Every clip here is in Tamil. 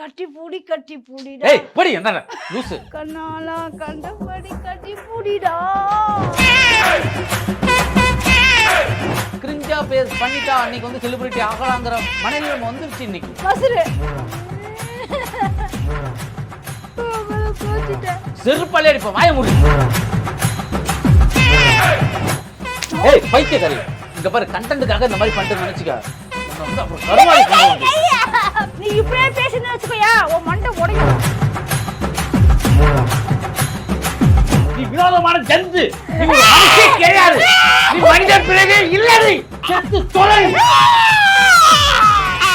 கட்டி பூடி கட்டி பூடிடா. ஏய் படி என்ன லூசு. கண்ணாலா கண்டபடி கட்டி பூடிடா. கிரிஞ்சா பேஸ் பண்ணிட்டா அன்னைக்கு வந்து செலிபிரிட்டி ஆகலாங்கிற மனநிலைமை வந்துருச்சு இன்னைக்கு. மசுரு செருப்பாலே அடிப்போம் வாய முடி. ஏய் பைத்தியக்காரி இங்க பாரு கண்டென்ட்டுக்காக இந்த மாதிரி பண்ணிட்டு நினைச்சுக்க. அப்புறம் பண்ணுவாங்க. நீ இப்படியே பேசுன்னு வச்சுக்கோயா உன் மண்டை உடையும். நீ வினோதமான ஜந்து. நீ ஒரு கிடையாது. நீ மனித பிறகு இல்லடி. செத்து தொலை.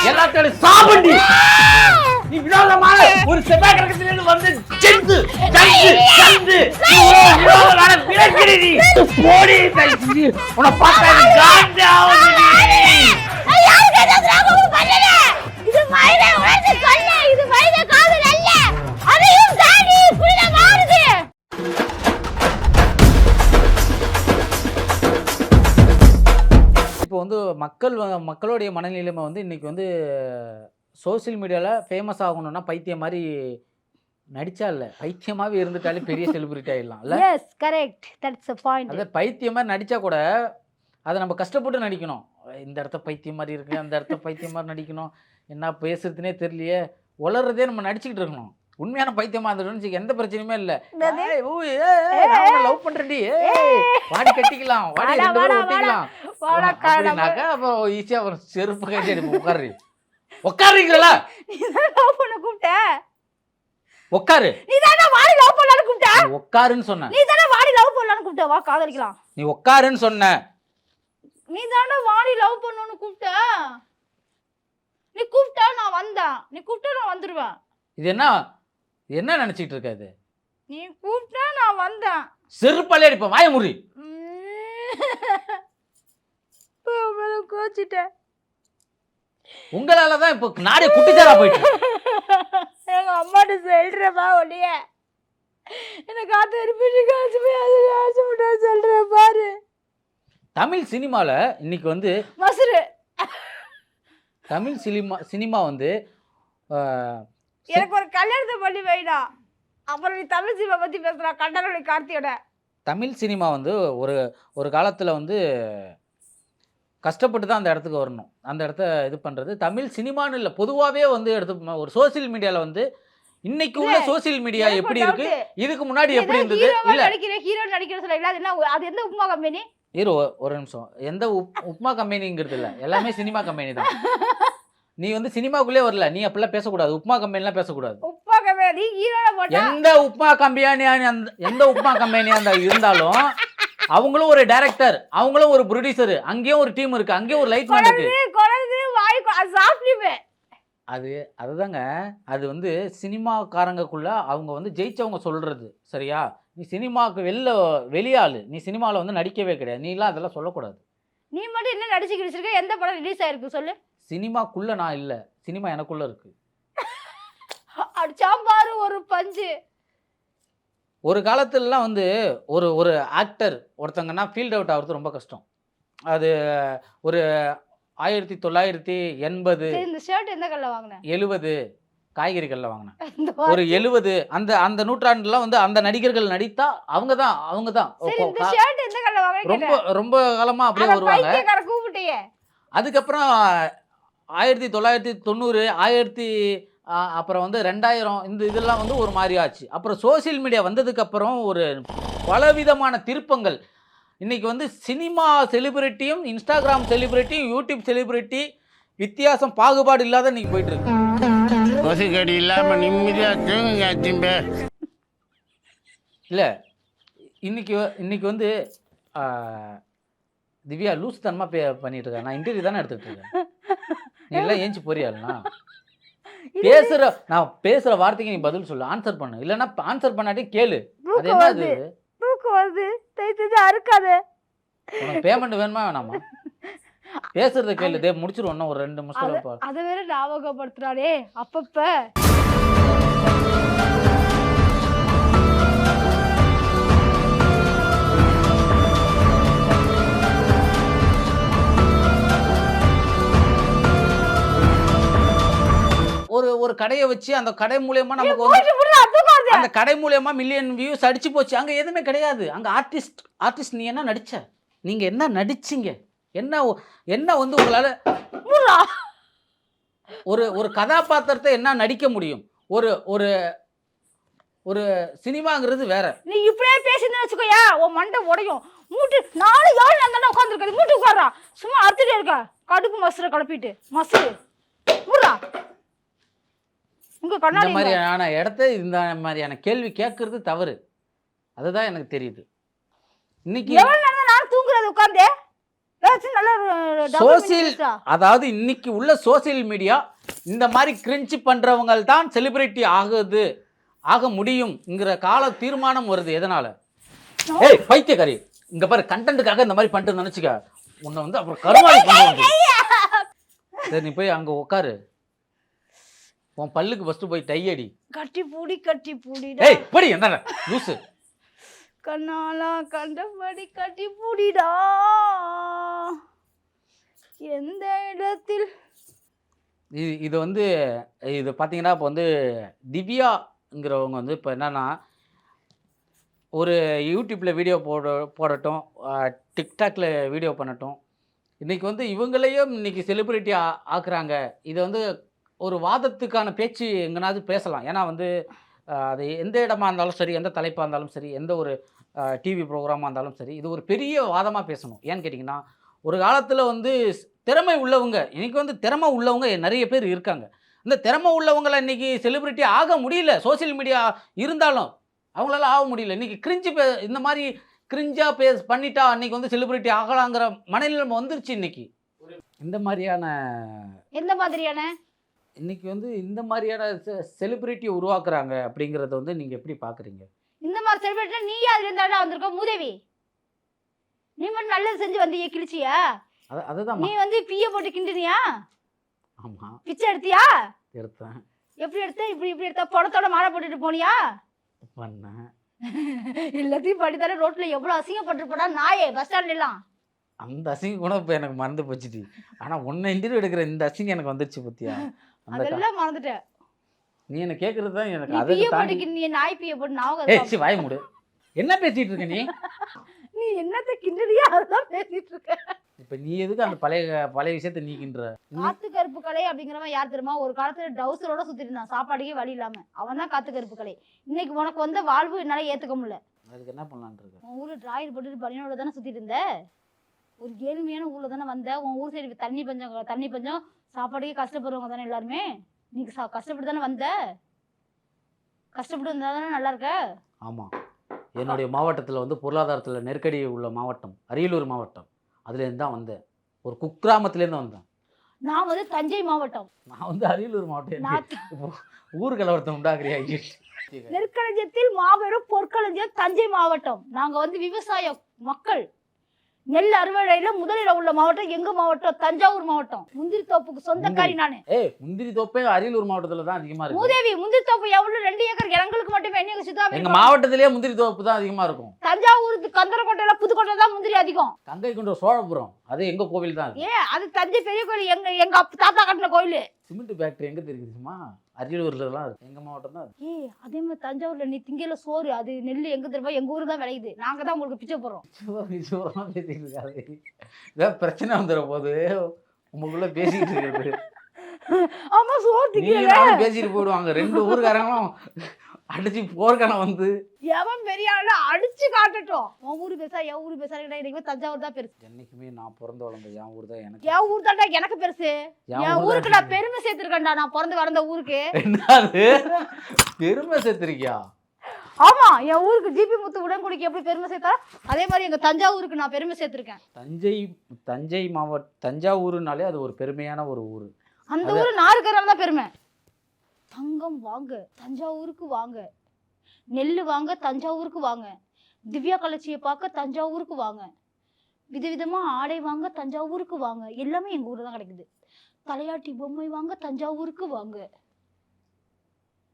எல்லாத்தோட சாபண்டி. நீ வினோதமான ஒரு செவ்வாய் கிரகத்திலிருந்து வந்து ஜந்து. ஜந்து ஜந்து. நீ வினோதமான பிறகு நீ போடி. உன்னை பார்த்தா எனக்கு உணர்ந்து இது மனித காதல் அல்ல. அதையும் தாண்டி இப்போ வந்து மக்கள் மக்களுடைய மனநிலைமை வந்து இன்னைக்கு வந்து சோஷியல் மீடியாவில் ஃபேமஸ் ஆகணும்னா பைத்தியம் மாதிரி நடிச்சா இல்லை? பைத்தியமாகவே இருந்துட்டாலே பெரிய செலிபிரிட்டி ஆயிடலாம் இல்லை? Yes correct that's a point அதை பைத்தியம் மாதிரி நடித்தா கூட அதை நம்ம கஷ்டப்பட்டு நடிக்கணும். இந்த இடத்த பைத்தியம் மாதிரி இருக்கு அந்த இடத்த பைத்தியம் மாதிரி நடிக்கணும். என்ன பேசுறதுனே தெரியலையே. உளறதே நம்ம நடிச்சுக்கிட்டு இருக்கணும். உண்மையான பைத்தியமா இருந்துட்டு எந்த பிரச்சனையுமே இல்லை? லவ் பண்றடி வாடி கட்டிக்கலாம். வாடி ரெண்டு பேரும் ஒட்டிக்கலாம். அப்படின்னாக்கா அப்போ ஈஸியா ஒரு செருப்பு கட்டி அடிப்போம். உட்காரு உட்காருங்களா லவ் பண்ண கூப்பிட்ட. உட்காரு. நீ தானே வாடி லவ் பண்ணலாம்னு கூப்பிட்ட. உட்காருன்னு சொன்னேன் நீ தானே வாடி லவ் பண்ணலாம்னு கூப்பிட்ட. வா காதலிக்கலாம். நீ உட்காருன்னு சொன்ன. நீ தானே வாடி லவ் பண்ணணும்னு கூப்பிட்ட. நீ கூப்பிட்டா நான் வந்தேன் நீ கூப்பிட்டா நான் வந்துடுவேன் இது என்ன? இது என்ன நினைச்சிட்டு இருக்க இது? நீ கூப்பிட்டா நான் வந்தேன் செருப்பாலே அடிப்போம் வாய முறி கோச்சிட்டேன் உங்களால தான் இப்போ நாடே குட்டிச்சாரா போயிட்டு. எங்க அம்மாட்ட சொல்றப்பா ஒளிய எனக்கு காத்து இருப்பிட்டு காசு போய் அது காசு விட்டா சொல்றேன் பாரு. தமிழ் சினிமால இன்னைக்கு வந்து மசுரு. தமிழ் சினிமா சினிமா வந்து எனக்கு ஒரு கல்யாணத்தை பண்ணி வைடா. அப்புறம் நீ தமிழ் சினிமா பத்தி பேசுறா கண்டனொழி கார்த்தியோட. தமிழ் சினிமா வந்து ஒரு ஒரு காலத்தில் வந்து கஷ்டப்பட்டு தான் அந்த இடத்துக்கு வரணும். அந்த இடத்த இது பண்ணுறது தமிழ் சினிமான்னு இல்லை பொதுவாகவே வந்து எடுத்து ஒரு சோஷியல் மீடியாவில் வந்து இன்னைக்கு உள்ள சோஷியல் மீடியா எப்படி இருக்கு. இதுக்கு முன்னாடி எப்படி இருந்தது? இல்ல. நடிக்கிற ஹீரோ நடிக்கிற சொல்ல அது என்ன அது எந்த உப்புமா கம்பெனி இரு ஒரு நிமிஷம். எந்த உப் உப்மா கம்பெனிங்கிறது இல்லை. எல்லாமே சினிமா கம்பெனி தான். நீ வந்து சினிமாக்குள்ளே வரல. நீ அப்படிலாம் பேசக்கூடாது. உப்மா கம்பெனிலாம் பேசக்கூடாது. உப்புமா கம்பெனி போட்டா? எந்த உப்மா கம்பெனியா அந்த எந்த உப்மா கம்பெனியா அந்த இருந்தாலும் அவங்களும் ஒரு டைரக்டர் அவங்களும் ஒரு ப்ரொடியூசர் அங்கேயும் ஒரு டீம் இருக்கு. அங்கேயும் ஒரு லைட் மேன் இருக்கு. குழந்தை வாய் அது அதுதாங்க. அது வந்து சினிமாக்காரங்கக்குள்ள அவங்க வந்து ஜெயிச்சவங்க சொல்றது. சரியா? நீ சினிமாவுக்கு வெளில வெளியாளு. நீ சினிமாவில் வந்து நடிக்கவே கிடையாது. நீலாம் அதெல்லாம் சொல்லக்கூடாது. நீ மட்டும் என்ன நடிச்சு கிடிச்சிருக்க எந்த படம் ரிலீஸ் ஆயிருக்கு? சொல்லு. சினிமாக்குள்ள நான் இல்லை. சினிமா எனக்குள்ள இருக்கு. அடிச்சா பாரு ஒரு பஞ்சு. ஒரு காலத்துலலாம் வந்து ஒரு ஒரு ஆக்டர் ஒருத்தங்கன்னா ஃபீல்ட் அவுட் ஆகிறது ரொம்ப கஷ்டம். அது ஒரு ஆயிரத்தி தொள்ளாயிரத்தி எண்பது இந்த ஷர்ட் எந்த கல்ல வாங்கினேன் எழுபது காய்கறிகளில் வாங்கினேன். ஒரு எழுபது அந்த அந்த நூற்றாண்டுலாம் வந்து அந்த நடிகர்கள் நடித்தா அவங்க தான் அவங்க தான். ரொம்ப ரொம்ப காலமாக அப்படியே வருவாங்க. அதுக்கப்புறம் ஆயிரத்தி தொள்ளாயிரத்தி தொண்ணூறு ஆயிரத்தி அப்புறம் வந்து ரெண்டாயிரம் இந்த இதெல்லாம் வந்து ஒரு மாதிரி ஆச்சு. அப்புறம் சோஷியல் மீடியா வந்ததுக்கப்புறம் ஒரு பலவிதமான திருப்பங்கள். இன்னைக்கு வந்து சினிமா செலிபிரிட்டியும் இன்ஸ்டாகிராம் செலிபிரிட்டியும் யூடியூப் செலிபிரிட்டி வித்தியாசம் பாகுபாடு இல்லாத இன்னைக்கு போயிட்டு இருக்கு கொசுக்கடி இல்லாம நிம்மதியா தூங்குங்க இல்லை இன்னைக்கு இன்னைக்கு வந்து திவ்யா லூஸ் தனமாக பே பண்ணிட்டு இருக்கேன் நான் இன்டர்வியூ தானே எடுத்துட்டு இருக்கேன். நீ எல்லாம் ஏஞ்சி போறியாள்னா பேசுற நான் பேசுற வார்த்தைக்கு நீ பதில் சொல்லு. ஆன்சர் பண்ணு. இல்லைன்னா ஆன்சர் பண்ணாட்டி கேளு. அது தூக்கம் என்ன வருது. அது தூக்கம் வருது. தயவு செஞ்சு அறுக்காத. உனக்கு பேமெண்ட் வேணுமா வேணாமா? பேசுறத கேளு. தே முடிச்சிருவோம் ஒரு ரெண்டு நிமிஷம். அதை வேற ஞாபகப்படுத்துறாடே அப்பப்ப. ஒரு ஒரு கடையை வச்சு அந்த கடை மூலியமா நமக்கு வந்து. அந்த கடை மூலியமா மில்லியன் வியூஸ் அடிச்சு போச்சு. அங்க எதுவுமே கிடையாது. அங்க ஆர்டிஸ்ட் ஆர்டிஸ்ட் நீ என்ன நடிச்ச? நீங்க என்ன நடிச்சீங்க? என்ன என்ன வந்து உங்களால. ஒரு ஒரு கதாபாத்திரத்தை என்ன நடிக்க முடியும்? ஒரு ஒரு ஒரு சினிமாங்கிறது வேற. நீ இப்படியே பேசிருந்தா வச்சுக்கோயா உன் மண்டை உடையும். மூட்டு நாலு ஏழு நான் தானே உட்காந்துருக்காது மூட்டு உட்காரா சும்மா அறுத்துட்டே இருக்கா. கடுப்பு மசுரை கிளப்பிட்டு. மசுரு விடுறா உங்க கண்ணாடி? மாதிரியான இடத்த இந்த மாதிரியான கேள்வி கேட்கறது தவறு. அதுதான் எனக்கு தெரியுது. இன்னைக்கு எவ்வளவு நேரம் நான் தூங்குறது உட்கார்ந்து? Social- அதாவது இன்னைக்கு உள்ள சோசியல் மீடியா இந்த மாதிரி கிரிஞ்சு பண்றவங்க தான் செலிபிரிட்டி ஆகுது. ஆக முடியும்ங்கிற கால தீர்மானம் வருது. எதனால? ஏய் பைத்தியக்காரி. இங்க பாரு கண்டென்ட்டுக்காக இந்த மாதிரி பண்ணிட்டு நினைச்சுக்க உன்னை வந்து அப்புறம் கருமாதி பண்ணுவாங்க சரி நீ போய் அங்க உட்காரு உன் பல்லுக்கு ஃபர்ஸ்ட் போய் டை அடி கட்டி பூடி கட்டி பூடிடா. ஏய் படி என்ன லூசு. கண்ணாலா கண்டபடி கட்டி புடிடா. எந்த இடத்தில்? இது இது வந்து இது பார்த்தீங்கன்னா இப்போ வந்து திவ்யாங்கிறவங்க வந்து இப்போ என்னன்னா ஒரு யூடியூப்பில் வீடியோ போட போடட்டும் டிக்டாக்ல வீடியோ பண்ணட்டும். இன்றைக்கி வந்து இவங்களையும் இன்னைக்கு செலிப்ரிட்டி ஆ ஆக்குறாங்க. இதை வந்து ஒரு வாதத்துக்கான பேச்சு எங்கேனாவது பேசலாம். ஏன்னா வந்து அது எந்த இடமா இருந்தாலும் சரி எந்த தலைப்பாக இருந்தாலும் சரி எந்த ஒரு டிவி ப்ரோக்ராமாக இருந்தாலும் சரி இது ஒரு பெரிய வாதமாக பேசணும். ஏன்னு கேட்டிங்கன்னா ஒரு காலத்தில் வந்து திறமை உள்ளவங்க இன்னைக்கு வந்து திறமை உள்ளவங்க நிறைய பேர் இருக்காங்க. இந்த திறமை உள்ளவங்களை இன்னைக்கு செலிபிரிட்டி ஆக முடியல. சோஷியல் மீடியா இருந்தாலும் அவங்களால ஆக முடியல. இன்னைக்கு கிரிஞ்சு பே இந்த மாதிரி கிரிஞ்சா பே பண்ணிட்டா அன்னைக்கு வந்து செலிபிரிட்டி ஆகலாங்கிற மனநிலைமை வந்துருச்சு இன்னைக்கு. இந்த மாதிரியான எந்த மாதிரியான? இன்னைக்கு வந்து இந்த மாதிரியான செலிபிரிட்டி உருவாக்குறாங்க அப்படிங்கிறத வந்து நீங்கள் எப்படி பார்க்குறீங்க இந்த மாதிரி செலிபிரிட்டி நீ அதுல இருந்தாடா வந்திருக்க மூதேவி. நீ மட்டும் நல்லது செஞ்சு வந்தீங்க கிழிச்சியா? அது அதுதான் நீ வந்து பிய போட்டு கிண்டுனியா? ஆமாம் பிச்சை எடுத்தியா? எடுத்தேன். எப்படி எடுத்த? இப்படி இப்படி எடுத்த படத்தோட மாலை போட்டுட்டு போனியா? பண்ணேன். எல்லாத்தையும் படித்தாலே ரோட்ல எவ்வளவு அசிங்கப்பட்டு போடா நாயே பஸ் ஸ்டாண்ட்ல எல்லாம். அந்த அசிங்கம் கூட இப்போ எனக்கு மறந்து போச்சுடி. ஆனால் உன்னை இன்டர்வியூ எடுக்கிற இந்த அசிங்கம் எனக்கு வந்துருச்சு பத்தியா? அதெல்லாம் மறந்துட்டேன். நீ என்ன கேட்கறது தான் நீ எனக்கு அதை பிய தாண்டி கிண்டிய நாய் பிய போட்டு ஏய் சி வாய மூடு. என்ன பேசிட்டு இருக்க நீ? நீ என்னத்த கிண்டுறியா அதுதான் பேசிட்டு இருக்க. இப்போ நீ எதுக்கு அந்த பழைய பழைய விஷயத்தை நீக்கின்ற காத்து கருப்பு கலை அப்படிங்கிறவன் யார் தெரியுமா? ஒரு காலத்துல டவுசரோட சுத்திட்டு இருந்தான். சாப்பாடுக்கே வழி இல்லாம. அவன் தான் காத்து கருப்பு கலை. இன்னைக்கு உனக்கு வந்த வாழ்வு என்னால ஏத்துக்க முடியல. அதுக்கு என்ன பண்ணலான்னு இருக்க? உன் ஊர்ல டிராயர் போட்டுட்டு பனியோட தானே சுத்திட்டு இருந்த? ஒரு ஏழ்மையான ஊர்ல தானே வந்த? உன் ஊர் சைடு தண்ணி பஞ்சம் தண்ணி பஞ்சம் சாப்பாடுக்கே கஷ்டப்படுறவங்க தானே எல்லாருமே? நீ கஷ்டப்பட்டு தானே வந்த? கஷ்டப்பட்டு வந்தா தானே நல்லா இருக்க ஆமாம் என்னுடைய மாவட்டத்தில் வந்து பொருளாதாரத்தில் நெருக்கடி உள்ள மாவட்டம் அரியலூர் மாவட்டம். அதுலேருந்து தான் வந்தேன். ஒரு குக்கிராமத்துலேருந்து வந்தேன். நான் வந்து தஞ்சை மாவட்டம். நான் வந்து அரியலூர் மாவட்டம். ஊர் கலவரத்தை உண்டாக்குறியா? நெற்களஞ்சியத்தில் மாபெரும் பொற்களஞ்சியம் தஞ்சை மாவட்டம். நாங்க வந்து விவசாய மக்கள். நெல் அறுவடையில முதலில் உள்ள மாவட்டம் எங்க மாவட்டம்? தஞ்சாவூர் மாவட்டம். முந்திரி தோப்புக்கு சொந்தக்காரி நானு. ஏய் முந்திரி தோப்பே அரியலூர் மாவட்டத்தில் தான் அதிகமாக இருக்கு. மூதேவி முந்திரி தோப்பு எவ்வளவு? ரெண்டு ஏக்கர் எங்களுக்கு மட்டுமே என்ன சுத்தா எங்கள் மாவட்டத்திலேயே முந்திரி தோப்பு தான் அதிகமாக இருக்கும். தஞ்சாவூருக்கு கந்தரக்கோட்டையில புதுக்கோட்டை தான் முந்திரி அதிகம். கங்கை கொண்ட சோழபுரம். அது எங்கள் கோவில் தான் ஏ அது தஞ்சை பெரிய கோயில். எங்க எங்க அப்பா தாத்தா கட்டின கோயில். சிமெண்ட் ஃபேக்ட்ரி எங்கே தெரியுதுமா அரியலூர்ல தான் இருக்கு. எங்கள் மாவட்டம் தான் ஏ அதே மாதிரி தஞ்சாவூர்ல நீ திங்கல சோறு அது நெல் எங்க தெரியுமா? எங்க ஊர் தான் விளையுது. நாங்க தான் உங்களுக்கு பிச்சை போடுறோம். சும்மா- சும்மா பேசிட்டு இருக்காது. ஏதாவது பிரச்சனை வந்துட போது உங்களுக்குள்ள பேசிட்டு இருக்கிறது. ஆமா சோறு திங்கல. பேசிட்டு போயிடுவாங்க. ரெண்டு ஊருக்காரங்களும் அடிச்சு போர்க்கான வந்து. எவன் பெரிய ஆளு அடிச்சு காட்டட்டும்? உன் ஊரு பேசா என் ஊரு பேசா எனக்கு தஞ்சாவூர் தான் பெருசு. என்னைக்குமே நான் பிறந்த வளர்ந்த என் ஊர் தான் எனக்கு. என் ஊர் தான்டா எனக்கு பெருசு. என் என் ஊர் ஊருக்கு நான் பெருமை சேர்த்திருக்கேன்டா. நான் பிறந்து வளர்ந்த ஊருக்கு. என்னது? பெருமை சேர்த்திருக்கியா? ஆமா என் ஊருக்கு ஜிபி முத்து உடன்குடிக்கு எப்படி பெருமை சேர்த்தா? அதே மாதிரி எங்க தஞ்சாவூருக்கு நான் பெருமை சேர்த்திருக்கேன். தஞ்சை தஞ்சை மாவட்ட தஞ்சாவூருனாலே அது ஒரு பெருமையான ஒரு ஊர். அந்த ஊரு நாருக்கரால தான் பெருமை. தங்கம் வாங்க தஞ்சாவூருக்கு வாங்க. நெல் வாங்க தஞ்சாவூருக்கு வாங்க. திவ்யா கலர்ச்சியை பார்க்க தஞ்சாவூருக்கு வாங்க. விதவிதமா ஆடை வாங்க தஞ்சாவூருக்கு வாங்க. எல்லாமே எங்க ஊர்ல தான் கிடைக்குது. தலையாட்டி பொம்மை வாங்க தஞ்சாவூருக்கு வாங்க.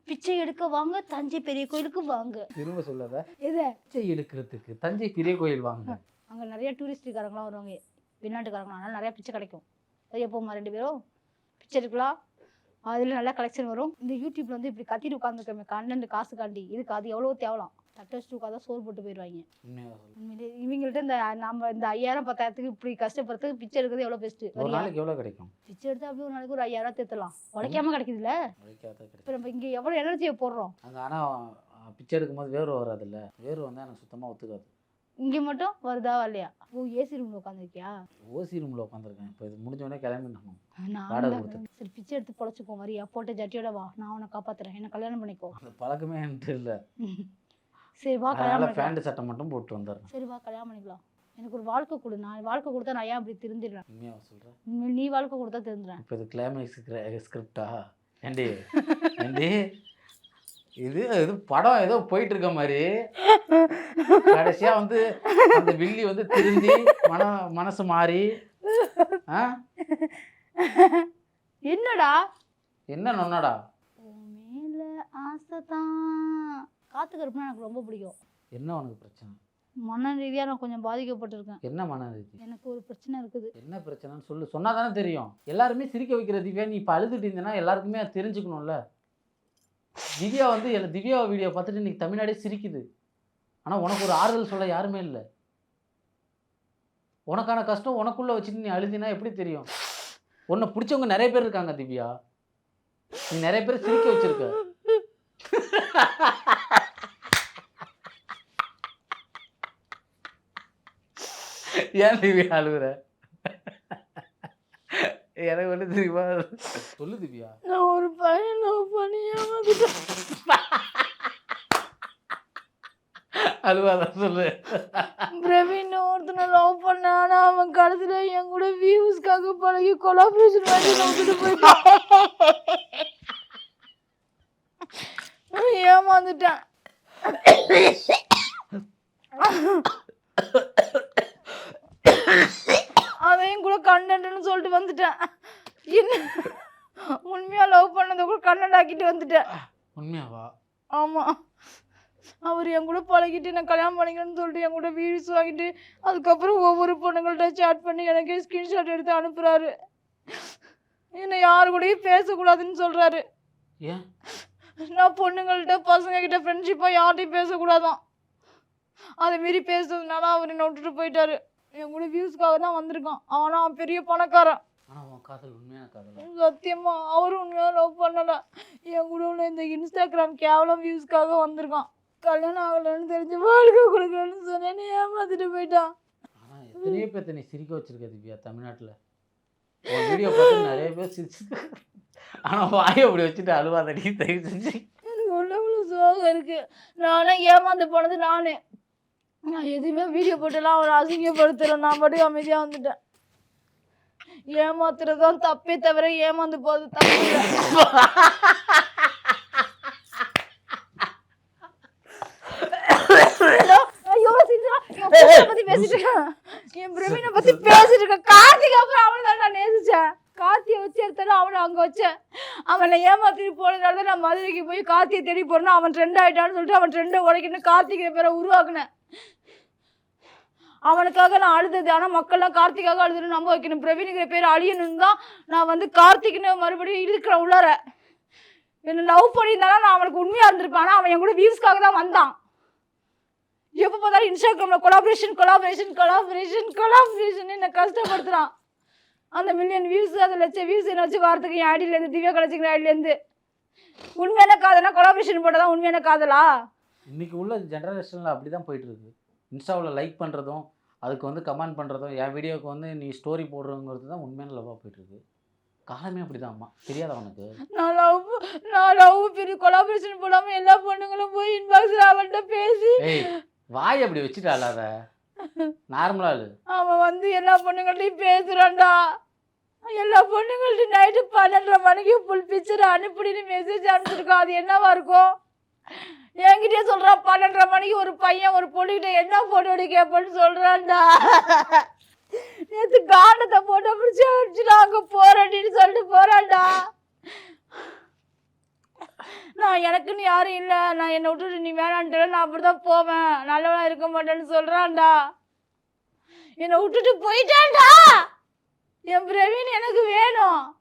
பிச்சை எடுக்க வாங்க தஞ்சை பெரிய கோயிலுக்கு வாங்க. திரும்ப சொல்லாத எது? பிச்சை எடுக்கிறதுக்கு தஞ்சை பெரிய கோயில் வாங்க. அங்க நிறைய டூரிஸ்டுக்காரங்களாம் வருவாங்க. வெளிநாட்டுக்காரங்களாம். அதனால நிறைய பிச்சை கிடைக்கும். போமா ரெண்டு பேரும் பிச்சை எடுக்கலாம். அதில் நல்லா கலெக்ஷன் வரும். இந்த யூடியூப்ல வந்து இப்படி கத்திட்டு உட்காந்துருக்கோமே கண்டென்ட் காசு காண்டி இதுக்கு அது எவ்வளோ தேவலாம். தட்டு வச்சுட்டு உட்காந்தா சோறு போட்டு போயிடுவாங்க இவங்கள்ட்ட இந்த நம்ம இந்த ஐயாயிரம் பத்தாயிரத்துக்கு இப்படி கஷ்டப்படுறதுக்கு பிச்சை எடுக்கிறது எவ்வளோ பெஸ்ட்டு ஒரு நாளைக்கு எவ்வளோ கிடைக்கும்? பிச்சை எடுத்து அப்படியே ஒரு நாளைக்கு ஒரு ஐயாயிரம் தேத்தலாம். உழைக்காம கிடைக்குதுல்ல? இப்போ நம்ம இங்கே எவ்வளோ எனர்ஜியை போடுறோம்? அங்கே ஆனால் பிச்சை எடுக்கும்போது வேர்வை வராதுல்ல? வேர்வை வந்து எனக்கு சுத்தமாக ஒத்துக்காது. இங்கே மட்டும் வருதா வரலையா? ஓ ஏசி ரூமில் உட்காந்துருக்கியா ஓசி ரூமில் உட்காந்துருக்கேன் இப்போ இது முடிஞ்ச உடனே கிளம்பிடணும். நான் வாடகை கொடுத்து. சரி பிச்சை எடுத்து பொழைச்சிக்கோ வரியா? போட்ட ஜட்டியோட வா. நான் உன்னை காப்பாத்துறேன். என்ன கல்யாணம் பண்ணிக்கோ. அந்த பழக்கமே என்கிட்ட இல்லை. சரி வா கல்யாணம் அதனால் பண்ணிக்கலாம் சட்டை மட்டும் போட்டு வந்துடுறேன். சரி வா கல்யாணம் பண்ணிக்கலாம். எனக்கு ஒரு வாழ்க்கை கொடு. நான் வாழ்க்கை கொடுத்தா நான் ஏன் அப்படி திருந்திடுறேன் உண்மையாக சொல்கிறேன் உண்மையில நீ வாழ்க்கை கொடுத்தா திருந்துறேன் இப்போ இது கிளைமேக்ஸ் ஸ்கிரிப்டா ஏண்டி? ஏண்டி? இது இது படம் ஏதோ போயிட்டு இருக்க மாதிரி. கடைசியா வந்து அந்த வில்லி வந்து திருந்தி மன மனசு மாறி என்னடா? என்ன நொன்னடா மேல ஆசைதான். காத்து கருப்புனா எனக்கு ரொம்ப பிடிக்கும். என்ன உனக்கு பிரச்சனை? மன ரீதியாக நான் கொஞ்சம் பாதிக்கப்பட்டிருக்கேன். என்ன மன ரீதி? எனக்கு ஒரு பிரச்சனை இருக்குது. என்ன பிரச்சனைன்னு சொல்லு. சொன்னா தானே தெரியும். எல்லாருமே சிரிக்க வைக்கிற திவ்யா நீ இப்போ அழுதுட்டு இருந்தேன்னா எல்லாருக்குமே தெரிஞ்சுக்கணும்ல. திவ்யா வந்து திவ்யா வீடியோ பார்த்துட்டு இன்னைக்கு தமிழ்நாடே சிரிக்குது. ஆனால் உனக்கு ஒரு ஆறுதல் சொல்ல யாருமே இல்லை. உனக்கான கஷ்டம் உனக்குள்ள வச்சுட்டு நீ அழுதினா எப்படி தெரியும்? உன்னை பிடிச்சவங்க நிறைய பேர் இருக்காங்க திவ்யா. நீ நிறைய பேர் சிரிக்க வச்சிருக்க. ஏன் திவ்யா அழுகுற எனக்கு ஒன்று தெரியுமா? சொல்லு திவ்யா. நான் ஒரு பையன் லவ் அழுவாதான் சொல்லு? பிரவீன் ஒருத்தனை லவ் பண்ண ஆனா அவன் கடைசியில என் கூட வியூஸ்க்காக பழகி கொலாபரேஷன் பண்ணி விட்டுட்டு போயிட்டான் ஏமாந்துட்டேன். அதையும் கூட கண்டென்ட்னு சொல்லிட்டு வந்துட்டேன். என்ன? உண்மையா லவ் பண்ணதை கூட கண்டென்ட் ஆக்கிட்டு வந்துட்டேன். உண்மையாவா? ஆமா. அவர் என் கூட பழகிட்டு நான் கல்யாணம் பண்ணிக்கணும்னு சொல்லிட்டு என் கூட வீடியோஸ் வாங்கிட்டு அதுக்கப்புறம் ஒவ்வொரு பொண்ணுங்கள்ட்ட சேட் பண்ணி எனக்கு ஸ்க்ரீன்ஷாட் எடுத்து அனுப்புறாரு. என்னை யாரு கூடயும் பேசக்கூடாதுன்னு சொல்றாரு. ஏன்? நான் பொண்ணுங்கள்ட்ட பசங்க கிட்ட ஃப்ரெண்ட்ஷிப்பாக யார்கிட்டையும் பேசக்கூடாதான். அதை மீறி பேசுறதுனால அவர் என்னை விட்டுட்டு போயிட்டாரு. என் கூட வியூஸ்க்காக தான் வந்திருக்கான். அவனா அவன் பெரிய பணக்காரன். சத்தியமா அவரும் உண்மையா லவ் பண்ணல. என் கூட உள்ள இந்த இன்ஸ்டாகிராம் கேவலம் வியூஸ்க்காக வந்திருக்கான். கல்யாணம் ஆகலைன்னு தெரிஞ்சு வாழ்க்கை கொடுக்கலன்னு சொன்னேன்னு ஏமாத்திட்டு போயிட்டான். ஆனால் எத்தனையோ பேர்த்த நீ சிரிக்க வச்சிருக்க திவ்யா தமிழ்நாட்டில். வீடியோ பார்த்து நிறைய பேர் சிரிச்சு ஆனால் வாயை அப்படி வச்சுட்டு அழுவாதடி தயவு செஞ்சு. எனக்கு உள்ள உள்ள சோகம் இருக்கு. நானே ஏமாந்து போனது நானு. நான் எதுவுமே வீடியோ போட்டுலாம் அவரை அசிங்கப்படுத்தல நான் பாட்டுக்கு அமைதியா வந்துட்டேன். ஏமாத்துறதுதான் தப்பே தவிர ஏமாந்து போறது தப்பு இல்லை ஹலோ ஐயோ சித்ரா என் பிரவீனை பத்தி பேசிட்டு இருக்கேன் என் பிரவீனை பத்தி பேசிட்டு இருக்கேன் கார்த்திக் அப்புறம் அவனை தான் நான் நேசிச்சேன் கார்த்தியை வச்சு எடுத்தாலும் அவனை அங்க வச்சேன். அவனை ஏமாத்திட்டு போனதால தான் நான் மதுரைக்கு போய் கார்த்தியை தேடி போறேன்னா அவன் ட்ரெண்ட் ஆயிட்டான்னு சொல்லிட்டு அவன் ட்ரெண்டை உடைக்கணும் கார்த்திகை பேரை உருவாக்குனேன். அவனுக்காக நான் அழுதது. ஆனால் மக்கள்லாம் கார்த்திக்காக அழுதுன்னு நம்ப வைக்கணும். பிரவீனுங்கிற பேர் அழியணும்னு தான் நான் வந்து கார்த்திக்னு மறுபடியும் இருக்கிறேன் உள்ளார. என்ன லவ் பண்ணியிருந்தாலும் நான் அவனுக்கு உண்மையாக இருந்திருப்பேன். ஆனால் அவன் என் கூட வியூஸ்க்காக தான் வந்தான். எப்போ பார்த்தாலும் இன்ஸ்டாகிராமில் கொலாபரேஷன் கொலாபரேஷன் கொலாபரேஷன் கொலாபரேஷன் என்னை கஷ்டப்படுத்துறான். அந்த மில்லியன் வியூஸ் அந்த லட்சம் வியூஸ் என்ன வச்சு வாரத்துக்கு என் ஐடியிலேருந்து திவ்யா கலைச்சிக்கிற ஐடியிலேருந்து உண்மையான காதலா கொலாபரேஷன் போட்டால் தான் உண்மையான காதலா? இன்னைக்கு உள்ள ஜெனரேஷனில் அப்படி தான் போயிட்டு இருக்கு இன்ஸ்டாவில் லைக் பண்ணுறதும் அதுக்கு வந்து கமெண்ட் பண்ணுறதும் என் வீடியோவுக்கு வந்து நீ ஸ்டோரி போடுறதுங்கிறது தான் உண்மையான லவ்வாக போயிட்டு இருக்கு காலமே அப்படிதான் அம்மா தெரியாதா உனக்கு? நான் லவ் நான் லவ் பெரிய கொலாபரேஷன் போடாமல் எல்லா பொண்ணுங்களும் போய் இன்பாக்ஸில் அவன்கிட்ட பேசி வாய் அப்படி வச்சுட்டு அல்லாத நார்மலாக அவன் வந்து எல்லா பொண்ணுங்கள்ட்டையும் பேசுறான்டா. எல்லா பொண்ணுங்கள்ட்டையும் நைட்டு பன்னெண்டரை மணிக்கு ஃபுல் பிக்சர் அனுப்பிடின்னு மெசேஜ் அனுப்பிச்சிருக்கான் அது என்னவா இருக்கும்? என்கிட்டயே சொல்கிறான் பன்னெண்டரை மணிக்கு ஒரு பையன் ஒரு பொண்ணுகிட்ட என்ன போட்டோ எடுக்க கேட்பேன்னு சொல்றான்டா. நேற்று காண்டத்தை போட்டோ பிடிச்சி அடிச்சுட்டு அங்க போறேன்னு சொல்லிட்டு போறான்டா. நான் எனக்குன்னு யாரும் இல்லை. நான் என்னை விட்டுட்டு நீ வேணான்ட்டு நான் அப்படிதான் போவேன். நல்லவனா இருக்க மாட்டேன்னு சொல்றான்டா. என்னை விட்டுட்டு போயிட்டான்டா. என் பிரவீன் எனக்கு வேணும்.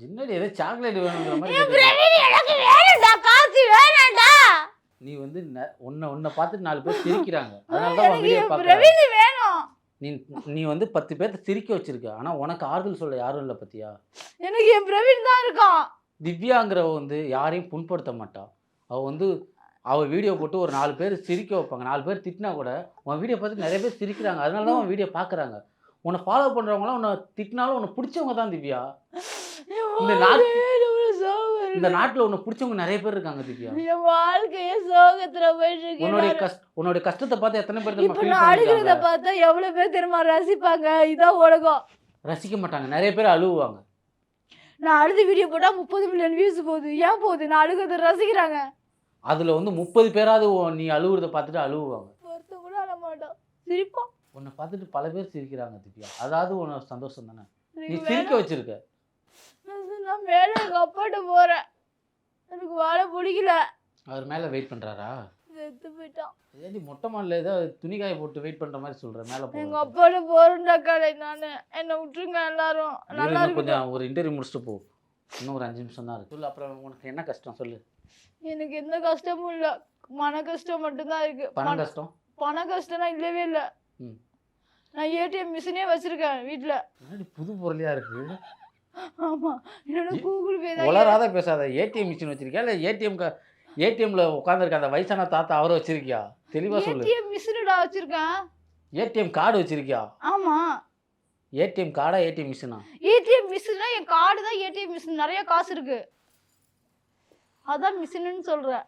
ஜின்னடி ஏதோ சாக்லேட் வேணுங்கிற என். பிரவீன் எனக்கு வேணும்டா. காசு வேணாம்டா. நீ வந்து ந- உன்னை உன்னை பார்த்துட்டு நாலு பேர் சிரிக்கிறாங்க. அதனால தான் உன் எனக்கு வீடியோ என் பார்க்குறாங்க பிரவீன் வேணும். நீ நீ வந்து பத்து பேர்த்த சிரிக்க வச்சிருக்க. ஆனா உனக்கு ஆறுதல் சொல்ல யாரும் இல்லை பத்தியா? எனக்கு என் பிரவீன் தான் இருக்கான். திவ்யாங்கிறவ வந்து யாரையும் புண்படுத்த மாட்டா. அவ வந்து அவ வீடியோ போட்டு ஒரு நாலு பேர் சிரிக்க வைப்பாங்க. நாலு பேர் திட்டினா கூட உன் வீடியோ பார்த்து நிறைய பேர் சிரிக்கிறாங்க. அதனால தான் உன் வீடியோ பார்க்குறாங்க. உன்னை ஃபாலோ பண்ணுறவங்களாம் உன்னை திட்டினாலும் உன்னை பிடிச்சவங்க தான் திவ்யா. இந்த நாட்- இந்த நாட்டில் உன்னை பிடிச்சவங்க நிறைய பேர் இருக்காங்க திவ்யா. என் வாழ்க்கையே சோகத்துல போயிட்டு உன்னுடைய இருக்கு கஷ்ட உன்னுடைய கஷ்டத்தை பார்த்து எத்தனை பேர் இப்ப நான் அழுகிறத? பார்த்தா எவ்வளவு பேர் தெரியுமா ரசிப்பாங்க. இதான் உலகம். ரசிக்க மாட்டாங்க. நிறைய பேர் அழுவுவாங்க. நான் அழுது வீடியோ போட்டா முப்பது மில்லியன் வியூஸ் போகுது. ஏன் போகுது? நான் அழுகிறத ரசிக்கிறாங்க. அதுல வந்து முப்பது பேராவது உன் நீ அழுவுறத பார்த்துட்டு அழுவுவாங்க. ஒருத்தன் கூட அழ மாட்டோம் சிரிப்போம் உன்னை பார்த்துட்டு பல பேர் சிரிக்கிறாங்க திவ்யா. அதாவது உனக்கு சந்தோஷம் தானே? நீ சிரிக்க. வச்சிருக்க. நான் மேல எங்க அப்பாட்ட போறேன். எனக்கு வாழ பிடிக்கல. அவர் மேல வெயிட் பண்றாரா? செத்து போயிட்டான். ஏடி மொட்டை மாடல ஏதோ துணிக்காய போட்டு வெயிட் பண்ற மாதிரி சொல்ற மேல எங்க போ அப்பாட்ட போறேன்டா கடை நானு. என்ன விட்டுருங்க எல்லாரும். நல்லா இருக்கு கொஞ்சம் ஒரு இன்டர்வியூ முடிச்சுட்டு போ. இன்னும் ஒரு அஞ்சு நிமிஷம் தான் இருக்கு. சொல்லு அப்புறம் உனக்கு என்ன கஷ்டம் சொல்லு. எனக்கு எந்த கஷ்டமும் இல்ல. மன கஷ்டம் மட்டும்தான் இருக்கு. பண- கஷ்டம்? பண கஷ்டம்லாம் இல்லவே இல்ல. நான் ஏடிஎம் மிஷினே வச்சிருக்கேன் வீட்ல. என்னடி புது பொருளையா இருக்கு? ஆமா. என்னோட கூகுள் பே தான் பேசாத. ஏடிஎம் மிஷின் வச்சிருக்கியா? இல்லை ஏடிஎம் ஏடிஎம்ல உட்காந்துருக்க அந்த வயசான தாத்தா அவரை வச்சிருக்கியா? தெளிவா சொல்லு. ஏடிஎம் மிஷினடா வச்சிருக்கேன் ஏடிஎம் கார்டு வச்சிருக்கியா? ஆமா. ஏடிஎம் கார்டா ஏடிஎம் மிஷினா? ஏடிஎம் மிஷினா? என் கார்டு தான் ஏடிஎம் மிஷின். நிறைய காசு இருக்கு. அதான் மிஷின்னு சொல்றேன்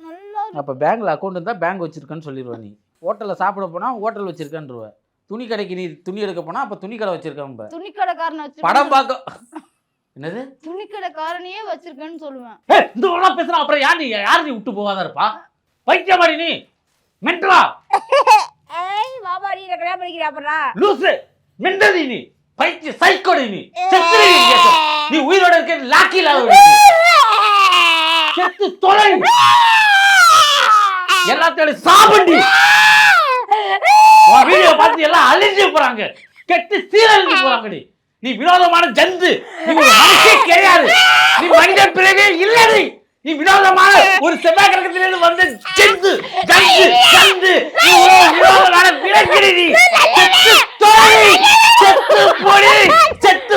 நல்லா. அப்போ பேங்க்ல அக்கௌண்ட் இருந்தால் பேங்க் வச்சிருக்கேன்னு சொல்லிடுவ நீ. ஹோட்டலில் சாப்பிட போனா ஹோட்டல் வச்சிருக்கேன்ருவ துணி கடைக்கு நீ துணி எடுக்க போனா அப்போ துணி கடை வச்சிருக்கேன் துணிக்கடைக்காரனை படம் வச்சிருக்கேன். பார்க்க என்னது? துணிக்கடைக்காரனையே வச்சிருக்கேன்னு சொல்லுவேன். ஏய், இந்த உலகம் பேசுறா அப்புறம் யார் நீ யார் நீ விட்டு போகாத இருப்பா? பைத்தியமாடி நீ மென்டலா ஏய் பாபா நீ கல்யாணம் பண்ணிக்கிறியா அப்புறம் லூசு மெண்டதி நீ பைத்திய சைக்கோடி நீ செத்துரு நீ கேச. நீ உயிரோட இருக்க லாக்கி இல்லாத ஒரு நீ. செத்து தொலை எல்லாத்தோட சாபண்டி வீடியோ பார்த்து எல்லாம் அழிஞ்சு போறாங்க. கெட்டு சீரழிஞ்சு போறாங்க நீ வினோதமான ஜந்து. நீ மனுஷே கிடையாது. நீ மனித பிறவே இல்லை நீ நீ வினோதமான ஒரு செவ்வாய் கிரகத்திலிருந்து வந்த ஜந்து. ஜந்து ஜந்து. நீ வினோதமான விலங்கிடி செத்து தோழி செத்து பொடி செத்து